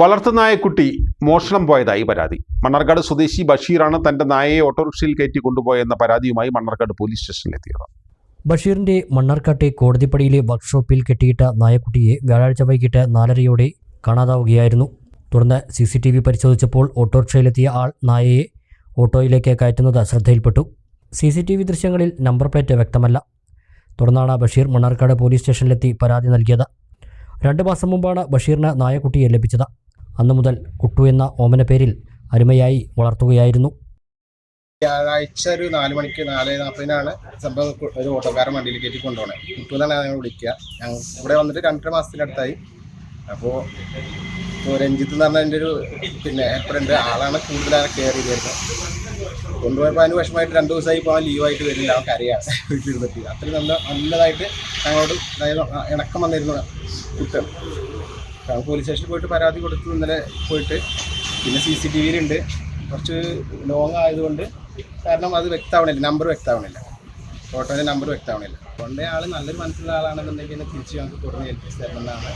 വളർത്തുനായക്കുട്ടി മോഷണം പോയതായി പരാതി. മണ്ണാർക്കാട് സ്വദേശി ബഷീറാണ് തന്റെ നായയെ ഓട്ടോറിക്ഷയിൽ കയറ്റി കൊണ്ടുപോയെന്ന പരാതിയുമായി മണ്ണാർക്കാട് പോലീസ് സ്റ്റേഷനിലെത്തിയത്. ബഷീറിന്റെ മണ്ണാർക്കാട്ടെ കോടതിപ്പടിയിലെ വർക്ക്ഷോപ്പിൽ കെട്ടിയിട്ട നായക്കുട്ടിയെ വ്യാഴാഴ്ച വൈകിട്ട് നാലരയോടെ കാണാതാവുകയായിരുന്നു. തുടർന്ന് സി സി ടി വി പരിശോധിച്ചപ്പോൾ ഓട്ടോറിക്ഷയിലെത്തിയ ആൾ നായയെ ഓട്ടോയിലേക്ക് കയറ്റുന്നത് ശ്രദ്ധയിൽപ്പെട്ടു സി സി ടി വി ദൃശ്യങ്ങളിൽ നമ്പർ പ്ലേറ്റ് വ്യക്തമല്ല. തുടർന്നാണ് ബഷീർ മണ്ണാർക്കാട് പോലീസ് സ്റ്റേഷനിലെത്തി പരാതി നൽകിയത്. രണ്ട് മാസം മുമ്പാണ് ബഷീറിന് നായക്കുട്ടിയെ ലഭിച്ചത്. അന്നു മുതൽ കുട്ടു എന്ന ഓമന പേരിൽ അരുമയായി വളർത്തുകയായിരുന്നു. വ്യാഴാഴ്ച ഒരു നാല് മണിക്ക് നാല് നാൽപ്പതിനാണ് സംഭവം ഒരു ഓട്ടോക്കാരൻ വണ്ടിയിൽ കയറ്റി കൊണ്ടുപോകണേ കുട്ടുവെന്നാണ് ഞങ്ങൾ വിളിക്കുക. ഞങ്ങൾ ഇവിടെ വന്നിട്ട് രണ്ടര മാസത്തിനടുത്തായി. അപ്പോൾ രഞ്ജിത്ത് എന്ന് പറഞ്ഞ എന്റെ ഒരു പിന്നെ ഫ്രണ്ട് ആളാണ് കൂടുതലാണ് കെയർ ചെയ്തിരുന്നത്. കൊണ്ടുപോയപ്പോൾ അതിന് വിഷമമായിട്ട് രണ്ട് ദിവസമായി ഇപ്പോൾ ലീവ് ആയിട്ട് വരില്ല. അവൻ കരയാണ്. വീട്ടിലിരുന്നിട്ട് അത്രയും നല്ല നല്ലതായിട്ട് ഞങ്ങളോട് ഇണക്കം വന്നിരുന്ന കുട്ടൻ. ഞങ്ങൾ പോലീസ് സ്റ്റേഷനിൽ പോയിട്ട് പരാതി കൊടുത്തു ഇന്നലെ പോയിട്ട്. പിന്നെ സി സി ടി വിയിലുണ്ട് കുറച്ച് ലോങ് ആയതുകൊണ്ട് കാരണം അത് വ്യക്തമാവണില്ല. നമ്പർ വ്യക്തമാവണില്ല. ഫോട്ടോന്റെ നമ്പർ വ്യക്തമാവണില്ല. അതുകൊണ്ട് ആൾ നല്ലൊരു മനസ്സിലുള്ള ആളാണെന്നുണ്ടെങ്കിൽ തിരിച്ച് ഞങ്ങൾക്ക് തുടർന്ന് ഏൽപ്പിച്ച് തരണമെന്നാണ്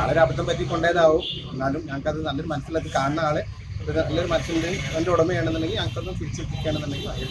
ആളൊരു അബദ്ധം പറ്റി കൊണ്ടേതാവും. എന്നാലും ഞങ്ങൾക്കത് നല്ലൊരു മനസ്സിലത് കാണുന്ന ആൾ നല്ലൊരു മനസ്സിന്റെ എന്റെ ഉടമയാണെന്നുണ്ടെങ്കിൽ ഞങ്ങൾക്കൊന്ന് തിരിച്ചെത്തിക്കുകയാണെന്നുണ്ടെങ്കിൽ